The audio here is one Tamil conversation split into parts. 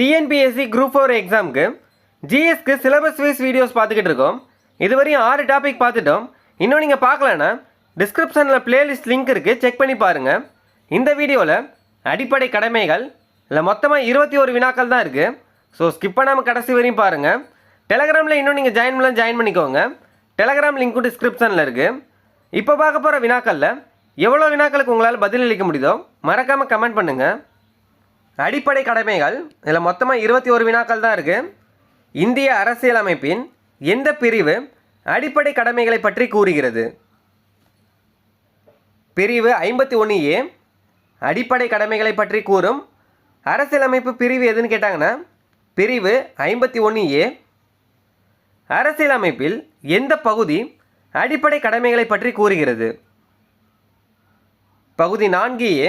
டிஎன்பிஎஸ்சி குரூப் ஃபோர் எக்ஸாமுக்கு ஜிஎஸ்க்கு சிலபஸ் வைஸ் வீடியோஸ் பார்த்துக்கிட்டு இருக்கோம். இதுவரையும் ஆறு டாபிக் பார்த்துட்டோம். இன்னும் நீங்கள் பார்க்கலன்னா டிஸ்கிரிப்ஷனில் பிளேலிஸ்ட் லிங்க் இருக்குது செக் பண்ணி பாருங்கள் இந்த வீடியோவில் அடிப்படை கடமைகள் இல்லை மொத்தமாக இருபத்தி ஒரு வினாக்கள் தான் இருக்குது ஸோ ஸ்கிப் பண்ணாமல் கடைசி வரையும் பாருங்கள் டெலகிராமில் இன்னும் நீங்கள் ஜாயின் பண்ணலாம் ஜாயின் பண்ணிக்கோங்க. டெலகிராம் லிங்க்கும் டிஸ்கிரிப்ஷனில் இருக்குது இப்போ பார்க்க போகிற வினாக்களில் எவ்வளோ வினாக்களுக்கு உங்களால் பதிலளிக்க முடியுதோ மறக்காமல் கமெண்ட் பண்ணுங்கள் அடிப்படை கடமைகள் இதில் மொத்தமாக இருபத்தி ஒரு வினாக்கள் தான் இருக்குது இந்திய அரசியலமைப்பின் எந்த பிரிவு அடிப்படை கடமைகளை பற்றி கூறுகிறது? பிரிவு ஐம்பத்தி ஒன்று ஏ அடிப்படை கடமைகளை பற்றி கூறும். அரசியலமைப்பு பிரிவு எதுன்னு கேட்டாங்கன்னா பிரிவு ஐம்பத்தி ஒன்று ஏ அரசியலமைப்பில் எந்த பகுதி அடிப்படை கடமைகளை பற்றி கூறுகிறது? பகுதி நான்கு ஏ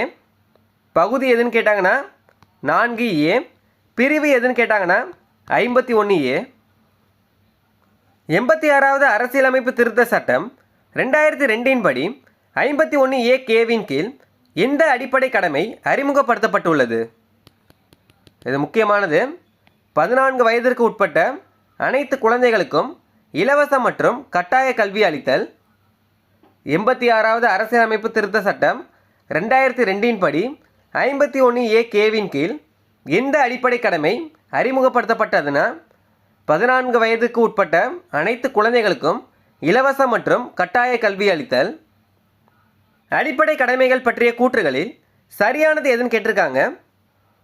பகுதி எதுன்னு கேட்டாங்கன்னா நான்கு ஏ. பிரிவு எதுன்னு கேட்டாங்கன்னா ஐம்பத்தி ஒன்று ஏ. எண்பத்தி ஆறாவது அரசியலமைப்பு திருத்த சட்டம் ரெண்டாயிரத்தி ரெண்டின் படி ஐம்பத்தி ஒன்று ஏ கேவின் கீழ் எந்த அடிப்படை கடமை அறிமுகப்படுத்தப்பட்டுள்ளது? இது முக்கியமானது. பதினான்கு வயதிற்கு உட்பட்ட அனைத்து குழந்தைகளுக்கும் இலவச மற்றும் கட்டாய கல்வி அளித்தல். எண்பத்தி ஆறாவது அரசியலமைப்பு திருத்த சட்டம் ரெண்டாயிரத்தி ரெண்டின் படி ஐம்பத்தி ஒன்று ஏ கேவின் கீழ் எந்த அடிப்படை கடமை அறிமுகப்படுத்தப்பட்டதுன்னா பதினான்கு வயதுக்கு உட்பட்ட அனைத்து குழந்தைகளுக்கும் இலவச மற்றும் கட்டாய கல்வி அளித்தல். அடிப்படை கடமைகள் பற்றிய கூற்றுகளில் சரியானது எதுன்னு கேட்டிருக்காங்க.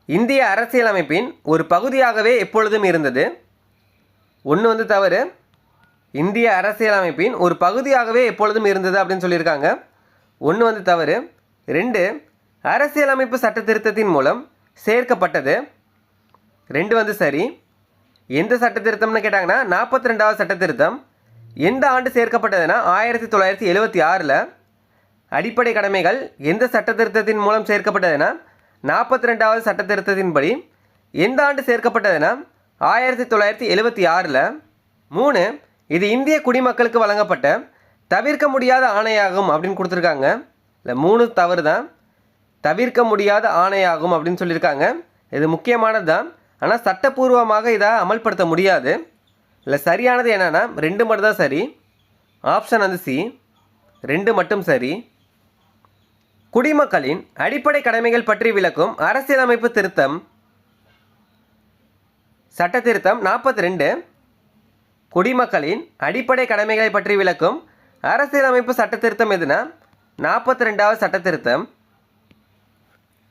இந்திய அரசியலமைப்பின் ஒரு பகுதியாகவே எப்பொழுதும் இருந்தது. ஒன்று வந்து தவறு. இந்திய அரசியலமைப்பின் ஒரு பகுதியாகவே எப்பொழுதும் இருந்தது அப்படின்னு சொல்லியிருக்காங்க. ஒன்று வந்து தவறு. ரெண்டு அரசியலமைப்பு சட்ட திருத்தத்தின் மூலம் சேர்க்கப்பட்டது. ரெண்டு வந்து சரி. எந்த சட்ட திருத்தம்னு கேட்டாங்கன்னா நாற்பத்தி ரெண்டாவது சட்ட திருத்தம். எந்த ஆண்டு சேர்க்கப்பட்டதுன்னா ஆயிரத்தி தொள்ளாயிரத்தி எழுபத்தி ஆறில். அடிப்படை கடமைகள் எந்த சட்ட திருத்தத்தின் மூலம் சேர்க்கப்பட்டதுன்னா நாற்பத்தி ரெண்டாவது சட்ட திருத்தத்தின்படி எந்த ஆண்டு சேர்க்கப்பட்டதுன்னா ஆயிரத்தி தொள்ளாயிரத்தி எழுபத்தி ஆறில். மூணு இது இந்திய குடிமக்களுக்கு வழங்கப்பட்ட தவிர்க்க முடியாத ஆணையாகும் அப்படின்னு கொடுத்துருக்காங்க. இல்லை மூணு தவறு தான் தவிர்க்க முடியாத ஆணையாகும் அப்படின்னு சொல்லியிருக்காங்க. இது முக்கியமானது தான் ஆனால் சட்டப்பூர்வமாக இதை அமல்படுத்த முடியாது. இல்லை சரியானது என்னென்னா ரெண்டு மட்டும் தான் சரி. ஆப்ஷன் வந்து சி. ரெண்டு மட்டும் சரி. குடிமக்களின் அடிப்படை கடமைகள் பற்றி விளக்கும் அரசியலமைப்பு திருத்தம். சட்ட திருத்தம் நாற்பத்தி ரெண்டு குடிமக்களின் அடிப்படை கடமைகளை பற்றி விளக்கும் அரசியலமைப்பு சட்ட திருத்தம் எதுனா? நாற்பத்தி ரெண்டாவது சட்ட திருத்தம்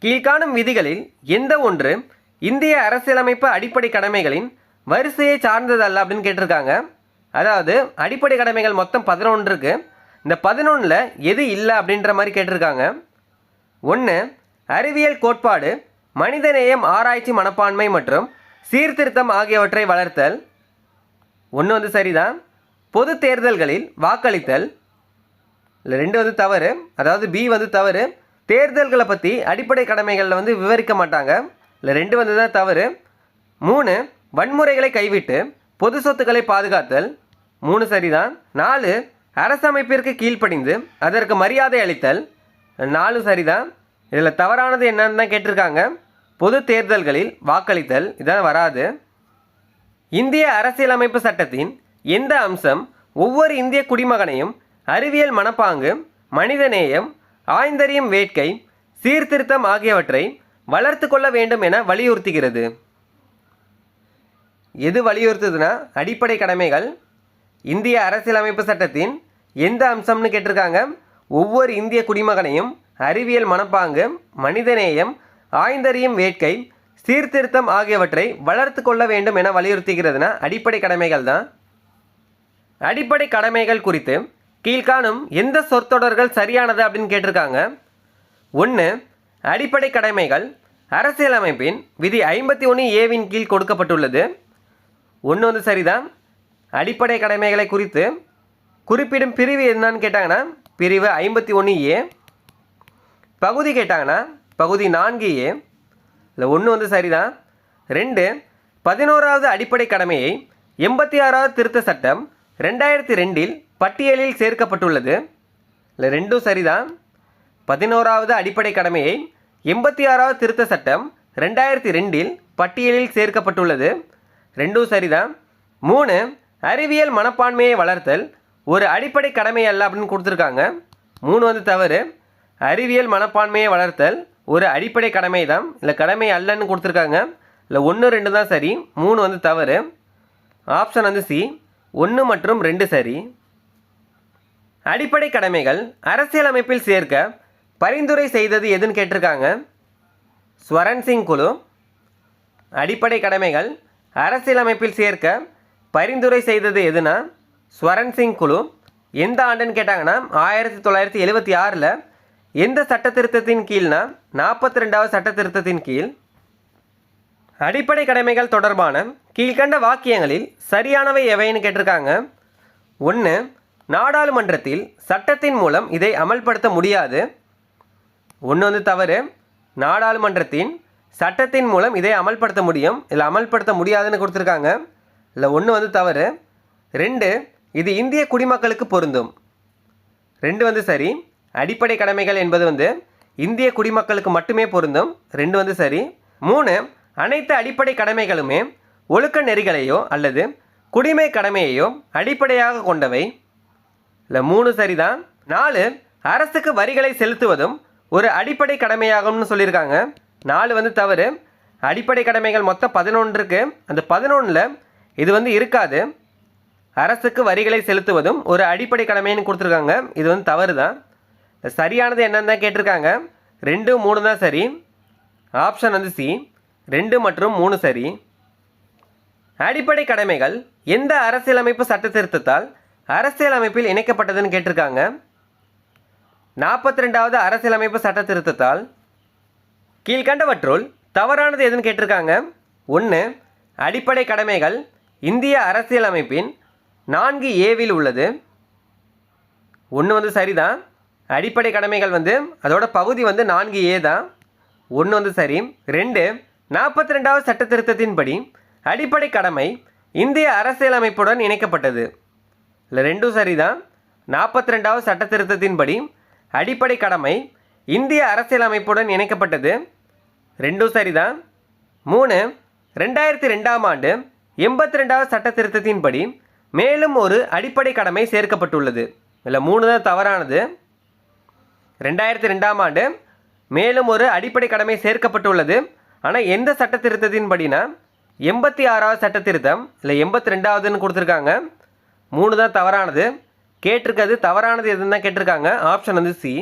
கீழ்காணும் விதிகளில் எந்த ஒன்று இந்திய அரசியலமைப்பு அடிப்படை கடமைகளின் வரிசையை சார்ந்ததல்ல அப்படின்னு கேட்டிருக்காங்க. அதாவது அடிப்படை கடமைகள் மொத்தம் பதினொன்று இருக்கு. இந்த பதினொன்றில் எது இல்லை அப்படின்ற மாதிரி கேட்டிருக்காங்க. ஒன்று அறிவியல் கோட்பாடு மனிதநேயம் ஆராய்ச்சி மனப்பான்மை மற்றும் சீர்திருத்தம் ஆகியவற்றை வளர்த்தல். ஒன்று வந்து சரிதான். பொது தேர்தல்களில் வாக்களித்தல். இல்லை ரெண்டு வந்து தவறு. அதாவது பி வந்து தவறு. தேர்தல்களை பற்றி அடிப்படை கடமைகளில் வந்து விவரிக்க மாட்டாங்க. இல்லை ரெண்டு வந்து தான் தவறு. மூணு வன்முறைகளை கைவிட்டு பொது சொத்துக்களை பாதுகாத்தல். மூணு சரிதான். நாலு அரசமைப்பிற்கு கீழ்ப்படிந்து அதற்கு மரியாதை அளித்தல். நாலு சரிதான். இதில் தவறானது என்னன்னு தான் கேட்டிருக்காங்க. பொது தேர்தல்களில் வாக்களித்தல் இதான் வராது. இந்திய அரசியலமைப்பு சட்டத்தின் எந்த அம்சம்? ஒவ்வொரு இந்திய குடிமகனையும் அறிவியல் மனப்பாங்கு மனிதநேயம் ஆய்ந்தறியும் வேட்கை சீர்திருத்தம் ஆகியவற்றை வளர்த்து கொள்ள வேண்டும் என வலியுறுத்துகிறது. எது வலியுறுத்துதுன்னா அடிப்படை கடமைகள். இந்திய அரசியலமைப்பு சட்டத்தின் எந்த அம்சம்னு கேட்டிருக்காங்க? ஒவ்வொரு இந்திய குடிமகனையும் அறிவியல் மனப்பாங்கு மனிதநேயம் ஆய்ந்தறியும் வேட்கை சீர்திருத்தம் ஆகியவற்றை வளர்த்து கொள்ள வேண்டும் என வலியுறுத்துகிறதுனா அடிப்படை கடமைகள் தான். அடிப்படை கடமைகள் குறித்து கீழ்காணும் எந்த சொற்றொடர்கள் சரியானது அப்படின்னு கேட்டிருக்காங்க. ஒன்று அடிப்படை கடமைகள். அரசியலமைப்பின் விதி ஐம்பத்தி ஒன்று ஏவின் கீழ் கொடுக்கப்பட்டுள்ளது. ஒன்று வந்து சரிதான். அடிப்படை கடமைகளை குறித்து குறிப்பிடும் பிரிவு என்னன்னு கேட்டாங்கன்னா பிரிவு ஐம்பத்தி ஒன்று ஏ பகுதி கேட்டாங்கன்னா பகுதி நான்கு ஏ இல்லை ஒன்று வந்து சரிதான். ரெண்டு பதினோராவது அடிப்படை கடமையை எண்பத்தி ஆறாவது திருத்த சட்டம் ரெண்டாயிரத்தி ரெண்டில் பட்டியலில் சேர்க்கப்பட்டுள்ளது. இல்லை ரெண்டும் சரிதான். பதினோராவது அடிப்படை கடமையை எண்பத்தி ஆறாவது திருத்த சட்டம் ரெண்டாயிரத்தி ரெண்டில் பட்டியலில் சேர்க்கப்பட்டுள்ளது. ரெண்டும் சரிதான். மூணு அறிவியல் மனப்பான்மையை வளர்த்தல் ஒரு அடிப்படை கடமை அல்ல அப்படின்னு கொடுத்துருக்காங்க. மூணு வந்து தவறு. அறிவியல் மனப்பான்மையை வளர்த்தல் ஒரு அடிப்படை கடமை தான். இல்லை கடமை அல்லன்னு கொடுத்துருக்காங்க. இல்லை ஒன்று ரெண்டு தான் சரி. மூணு வந்து தவறு. ஆப்ஷன் வந்து சி. ஒன்று மற்றும் ரெண்டு சரி. அடிப்படை கடமைகள் அரசியலமைப்பில் சேர்க்க பரிந்துரை செய்தது எதுன்னு கேட்டிருக்காங்க. ஸ்வரன் சிங் குழு. அடிப்படை கடமைகள் அரசியலமைப்பில் சேர்க்க பரிந்துரை செய்தது எதுனா ஸ்வரன் சிங் குழு. எந்த ஆண்டுன்னு கேட்டாங்கன்னா ஆயிரத்தி தொள்ளாயிரத்தி எழுபத்தி ஆறில் எந்த சட்ட திருத்தத்தின் கீழ்னா நாற்பத்தி ரெண்டாவது சட்ட திருத்தத்தின் கீழ் அடிப்படை கடமைகள் தொடர்பான கீழ்கண்ட வாக்கியங்களில் சரியானவை எவைன்னு கேட்டிருக்காங்க. ஒன்று நாடாளுமன்றத்தில் சட்டத்தின் மூலம் இதை அமல்படுத்த முடியாது. ஒன்று வந்து தவறு. நாடாளுமன்றத்தின் சட்டத்தின் மூலம் இதை அமல்படுத்த முடியும். இல்லை அமல்படுத்த முடியாதுன்னு கொடுத்துருக்காங்க. இல்லை ஒன்று வந்து தவறு. ரெண்டு இது இந்திய குடிமக்களுக்கு பொருந்தும். ரெண்டு வந்து சரி. அடிப்படை கடமைகள் என்பது வந்து இந்திய குடிமக்களுக்கு மட்டுமே பொருந்தும். ரெண்டு வந்து சரி. மூணு அனைத்து அடிப்படை கடமைகளுமே ஒழுக்க நெறிகளையோ அல்லது குடிமை கடமையையோ அடிப்படையாக கொண்டவை. இல்லை மூணு சரிதான். நாலு அரசுக்கு வரிகளை செலுத்துவதும் ஒரு அடிப்படை கடமையாகும்னு சொல்லியிருக்காங்க. நாலு வந்து தவறு. அடிப்படை கடமைகள் மொத்தம் பதினொன்று இருக்குது அந்த பதினொன்றில் இது வந்து இருக்காது. அரசுக்கு வரிகளை செலுத்துவதும் ஒரு அடிப்படை கடமைன்னு கொடுத்துருக்காங்க. இது வந்து தவறு தான் சரியானது என்னன்னு தான் கேட்டிருக்காங்க. ரெண்டு மூணு தான் சரி. ஆப்ஷன் வந்து சி. ரெண்டு மற்றும் மூணு சரி. அடிப்படை கடமைகள் எந்த அரசியலமைப்பு சட்ட திருத்தத்தால் அரசியலமைப்பில் இணைக்கப்பட்டதுன்னு கேட்டிருக்காங்க. நாற்பத்தி ரெண்டாவது அரசியலமைப்பு சட்ட திருத்தத்தால் கீழ்கண்டவற்றுள் தவறானது எதுன்னு கேட்டிருக்காங்க. ஒன்று அடிப்படை கடமைகள் இந்திய அரசியலமைப்பின் நான்கு ஏவில் உள்ளது. ஒன்று வந்து சரிதான். அடிப்படை கடமைகள் வந்து அதோட பகுதி வந்து நான்கு ஏ தான். ஒன்று வந்து சரி. ரெண்டு நாற்பத்தி ரெண்டாவது சட்ட திருத்தத்தின்படி அடிப்படை கடமை இந்திய அரசியலமைப்புடன் இணைக்கப்பட்டது. இல்லை ரெண்டும் சரிதான். நாற்பத்தி ரெண்டாவது சட்ட திருத்தத்தின்படி அடிப்படை கடமை இந்திய அரசியலமைப்புடன் இணைக்கப்பட்டது. ரெண்டும் சரிதான். மூணு ரெண்டாயிரத்தி ரெண்டாம் ஆண்டு எண்பத்தி ரெண்டாவது சட்ட திருத்தத்தின்படி மேலும் ஒரு அடிப்படை கடமை சேர்க்கப்பட்டுள்ளது. இல்லை மூணு தான் தவறானது. ரெண்டாயிரத்தி ரெண்டாம் ஆண்டு மேலும் ஒரு அடிப்படை கடமை சேர்க்கப்பட்டுள்ளது. ஆனால் எந்த சட்ட திருத்தத்தின்படினா எண்பத்தி ஆறாவது சட்ட திருத்தம் இல்லை எண்பத்தி ரெண்டாவதுன்னு கொடுத்துருக்காங்க. மூணு தான் தவறானது. கேட்டிருக்கிறது தவறானது எதுன்னு தான் கேட்டிருக்காங்க. ஆப்ஷன் வந்து சி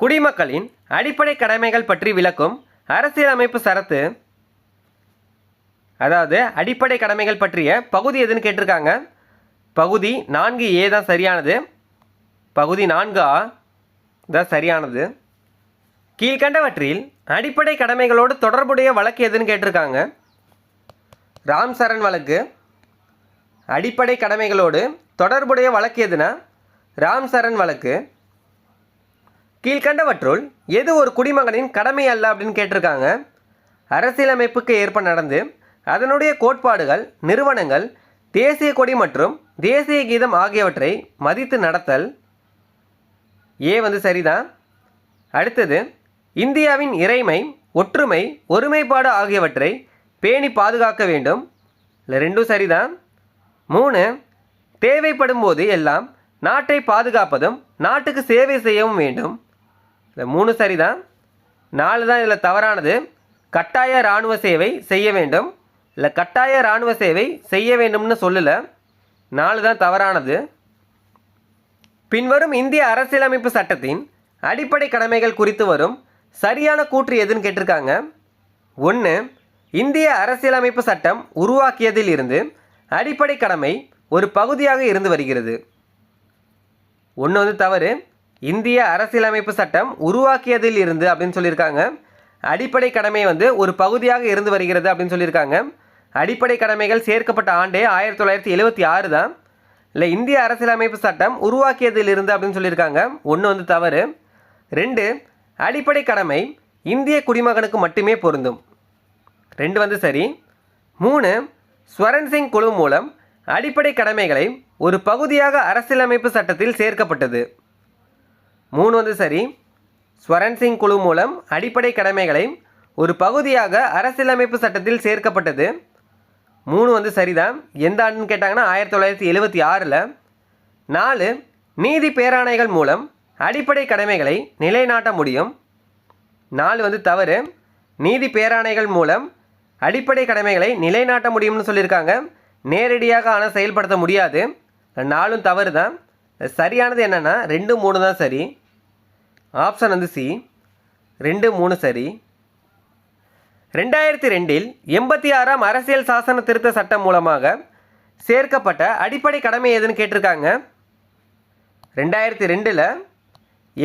குடிமக்களின் அடிப்படை கடமைகள் பற்றி விளக்கும் அரசியலமைப்பு சரத்து அதாவது அடிப்படை கடமைகள் பற்றிய பகுதி எதுன்னு கேட்டிருக்காங்க. பகுதி நான்கு ஏ தான் சரியானது. பகுதி நான்கு ஆ தான் சரியானது. கீழ்கண்டவற்றில் அடிப்படை கடமைகளோடு தொடர்புடைய வழக்கு எதுன்னு கேட்டிருக்காங்க. ராம் சரண் வழக்கு. அடிப்படை கடமைகளோடு தொடர்புடைய வழக்கு எதுனா? ராம் சரண் வழக்கு. கீழ்கண்டவற்றுள் எது ஒரு குடிமகனின் கடமை அல்ல அப்படின்னு கேட்டிருக்காங்க. அரசியலமைப்புக்கு ஏற்ப நடந்து அதனுடைய கோட்பாடுகள் நிறுவனங்கள் தேசிய கொடி மற்றும் தேசிய கீதம் ஆகியவற்றை மதித்து நடத்தல் ஏ வந்து சரிதான். அடுத்தது இந்தியாவின் இறைமை ஒற்றுமை ஒருமைப்பாடு ஆகியவற்றை பேணி பாதுகாக்க வேண்டும். இல்லை ரெண்டும் சரிதான். மூணு தேவைப்படும் போது எல்லாம் நாட்டை பாதுகாப்பதும் நாட்டுக்கு சேவை செய்யவும் வேண்டும். இந்த மூணு சரிதான். நாலு தான் இதில் தவறானது. கட்டாய இராணுவ சேவை செய்ய வேண்டும். இல்லை கட்டாய இராணுவ சேவை செய்ய வேண்டும்னு சொல்லலை. நாலு தான் தவறானது. பின்வரும் இந்திய அரசியலமைப்பு சட்டத்தின் அடிப்படை கடமைகள் குறித்து வரும் சரியான கூற்று எதுன்னு கேட்டிருக்காங்க. ஒன்று இந்திய அரசியலமைப்பு சட்டம் உருவாக்கியதில் இருந்து அடிப்படை கடமை ஒரு பகுதியாக இருந்து வருகிறது. ஒன்று வந்து தவறு. இந்திய அரசியலமைப்பு சட்டம் உருவாக்கியதில் இருந்து அப்படின்னு சொல்லியிருக்காங்க. அடிப்படை கடமை வந்து ஒரு பகுதியாக இருந்து வருகிறது அப்படின்னு சொல்லியிருக்காங்க. அடிப்படை கடமைகள் சேர்க்கப்பட்ட ஆண்டே ஆயிரத்தி தொள்ளாயிரத்தி எழுபத்தி ஆறு தான். இல்லை இந்திய அரசியலமைப்பு சட்டம் உருவாக்கியதில் இருந்து அப்படின்னு சொல்லியிருக்காங்க. ஒன்று வந்து தவறு. ரெண்டு அடிப்படை கடமை இந்திய குடிமகனுக்கு மட்டுமே பொருந்தும். ரெண்டு வந்து சரி. மூணு ஸ்வரன் சிங் குழு மூலம் அடிப்படை கடமைகளை ஒரு பகுதியாக அரசியலமைப்பு சட்டத்தில் சேர்க்கப்பட்டது. மூணு வந்து சரி. ஸ்வரன் சிங் குழு மூலம் அடிப்படை கடமைகளை ஒரு பகுதியாக அரசியலமைப்பு சட்டத்தில் சேர்க்கப்பட்டது. மூணு வந்து சரிதான். எந்த ஆண்டுன்னு கேட்டாங்கன்னா ஆயிரத்தி தொள்ளாயிரத்தி எழுபத்தி ஆறில். நாலு நீதி பேராணைகள் மூலம் அடிப்படை கடமைகளை நிலைநாட்ட முடியும். நாலு வந்து தவறு. நீதி பேராணைகள் மூலம் அடிப்படை கடமைகளை நிலைநாட்ட முடியும்னு சொல்லியிருக்காங்க. நேரடியாக ஆனால் செயல்படுத்த முடியாது. நாலும் தவறு தான் சரியானது என்னென்னா ரெண்டு மூணு தான் சரி. ஆப்ஷன் வந்து சி ரெண்டு மூணு சரி. ரெண்டாயிரத்தி ரெண்டில் எண்பத்தி ஆறாம் அரசியல் சாசன திருத்த சட்டம் மூலமாக சேர்க்கப்பட்ட அடிப்படை கடமை எதுன்னு கேட்டிருக்காங்க. ரெண்டாயிரத்தி ரெண்டில்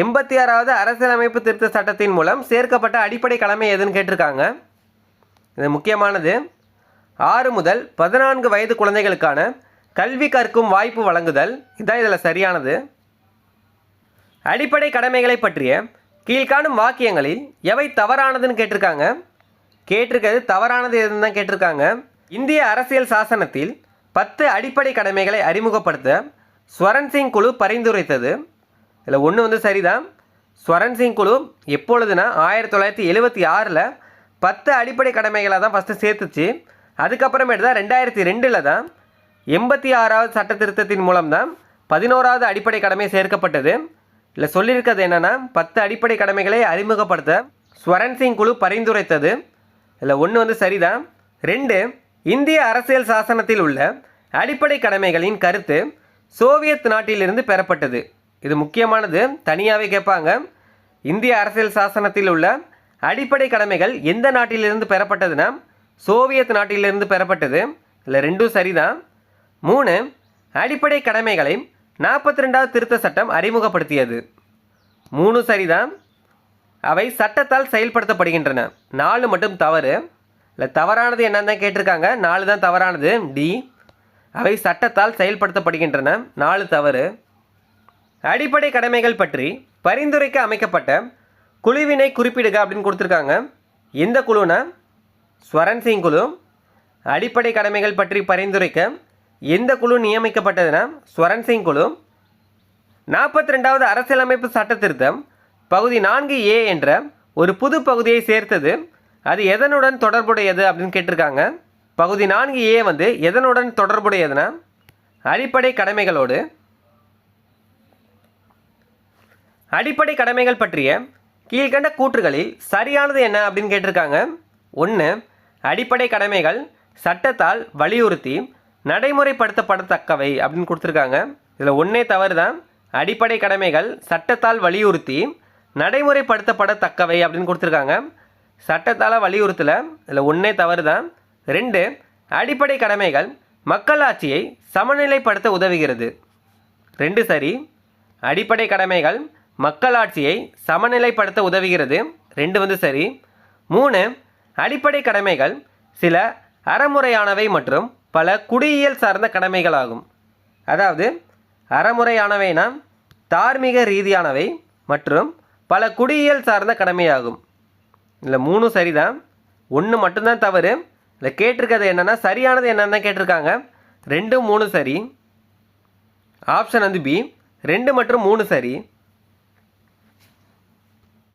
எண்பத்தி ஆறாவது அரசியலமைப்பு திருத்த சட்டத்தின் மூலம் சேர்க்கப்பட்ட அடிப்படை கடமை எதுன்னு கேட்டிருக்காங்க. இது முக்கியமானது. ஆறு முதல் பதினான்கு வயது குழந்தைகளுக்கான கல்வி கற்கும் வாய்ப்பு வழங்குதல். இதுதான் இதில் சரியானது. அடிப்படை கடமைகளை பற்றிய கீழ்காணும் வாக்கியங்களில் எவை தவறானதுன்னு கேட்டிருக்காங்க. கேட்டிருக்கிறது தவறானது எதுன்னு தான் கேட்டிருக்காங்க. இந்திய அரசியல் சாசனத்தில் பத்து அடிப்படை கடமைகளை அறிமுகப்படுத்த ஸ்வரன் சிங் குழு பரிந்துரைத்தது. இதில் ஒன்று வந்து சரிதான். ஸ்வரன் சிங் குழு எப்பொழுதுனா ஆயிரத்தி தொள்ளாயிரத்தி எழுபத்தி ஆறில் பத்து அடிப்படை கடமைகளை தான் ஃபஸ்ட்டு சேர்த்துச்சு. அதுக்கப்புறமேட்டு தான் ரெண்டாயிரத்தி ரெண்டில் தான் எண்பத்தி ஆறாவது சட்ட திருத்தத்தின் மூலம் தான் பதினோராவது அடிப்படை கடமை சேர்க்கப்பட்டது. இல்லை சொல்லியிருக்கிறது என்னென்னா பத்து அடிப்படை கடமைகளை அறிமுகப்படுத்த ஸ்வரன் சிங் குழு பரிந்துரைத்தது. இல்லை ஒன்று வந்து சரிதான். ரெண்டு இந்திய அரசியல் சாசனத்தில் உள்ள அடிப்படை கடமைகளின் கருத்து சோவியத் நாட்டிலிருந்து பெறப்பட்டது. இது முக்கியமானது தனியாகவே கேட்பாங்க. இந்திய அரசியல் சாசனத்தில் உள்ள அடிப்படை கடமைகள் எந்த நாட்டிலிருந்து பெறப்பட்டதுன்னா சோவியத் நாட்டிலிருந்து பெறப்பட்டது. இல்லை ரெண்டும் சரிதான். மூணு அடிப்படை கடமைகளை நாற்பத்தி ரெண்டாவது திருத்த சட்டம் அறிமுகப்படுத்தியது. மூணு சரிதான். அவை சட்டத்தால் செயல்படுத்தப்படுகின்றன. நாலு மட்டும் தவறு. இல்லை தவறானது என்னன்னு தான் கேட்டிருக்காங்க. நாலு தான் தவறானது. டி அவை சட்டத்தால் செயல்படுத்தப்படுகின்றன. நாலு தவறு. அடிப்படை கடமைகள் பற்றி பரிந்துரைக்க அமைக்கப்பட்ட குழுவினை குறிப்பிடுக அப்படின்னு கொடுத்துருக்காங்க. இந்த குழுனா? ஸ்வரன் சிங் குழு. அடிப்படை கடமைகள் பற்றி பரிந்துரைக்க எந்த குழு நியமிக்கப்பட்டதுன்னா ஸ்வரன் சிங் குழு. நாற்பத்தி ரெண்டாவது அரசியலமைப்பு சட்ட திருத்தம் பகுதி நான்கு ஏ என்ற ஒரு புது பகுதியை சேர்த்தது. அது எதனுடன் தொடர்புடையது அப்படின்னு கேட்டிருக்காங்க. பகுதி நான்கு ஏ வந்து எதனுடன் தொடர்புடையதுன்னா அடிப்படை கடமைகளோடு. அடிப்படை கடமைகள் பற்றிய கீழ்கண்ட கூற்றுகளில் சரியானது என்ன அப்படின்னு கேட்டிருக்காங்க. ஒன்று அடிப்படை கடமைகள் சட்டத்தால் வலியுறுத்தி நடைமுறைப்படுத்தப்படத்தக்கவை அப்படின்னு கொடுத்துருக்காங்க. இதில் ஒன்றே தவறு தான் அடிப்படை கடமைகள் சட்டத்தால் வலியுறுத்தி நடைமுறைப்படுத்தப்படத்தக்கவை அப்படின்னு கொடுத்துருக்காங்க. சட்டத்தால் வலியுறுத்தல இதில் ஒன்றே தவறு தான் ரெண்டு அடிப்படை கடமைகள் மக்களாட்சியை சமநிலைப்படுத்த உதவுகிறது. ரெண்டு சரி அடிப்படை கடமைகள் மக்களாட்சியை சமநிலைப்படுத்த உதவுகிறது. ரெண்டு வந்து சரி. மூணு அடிப்படை கடமைகள் சில அறமுறையானவை மற்றும் பல குடியியல் சார்ந்த கடமைகளாகும். அதாவது அறமுறையானவைனா தார்மீக ரீதியானவை மற்றும் பல குடியியல் சார்ந்த கடமையாகும். இல்லை மூணும் சரிதான். ஒன்று மட்டும்தான் தவறு. இல்லை கேட்டிருக்கிறது என்னென்னா சரியானது என்னென்னு தான் கேட்டிருக்காங்க. ரெண்டு மூணு சரி. ஆப்ஷன் வந்து பி. ரெண்டு மற்றும் மூணு சரி.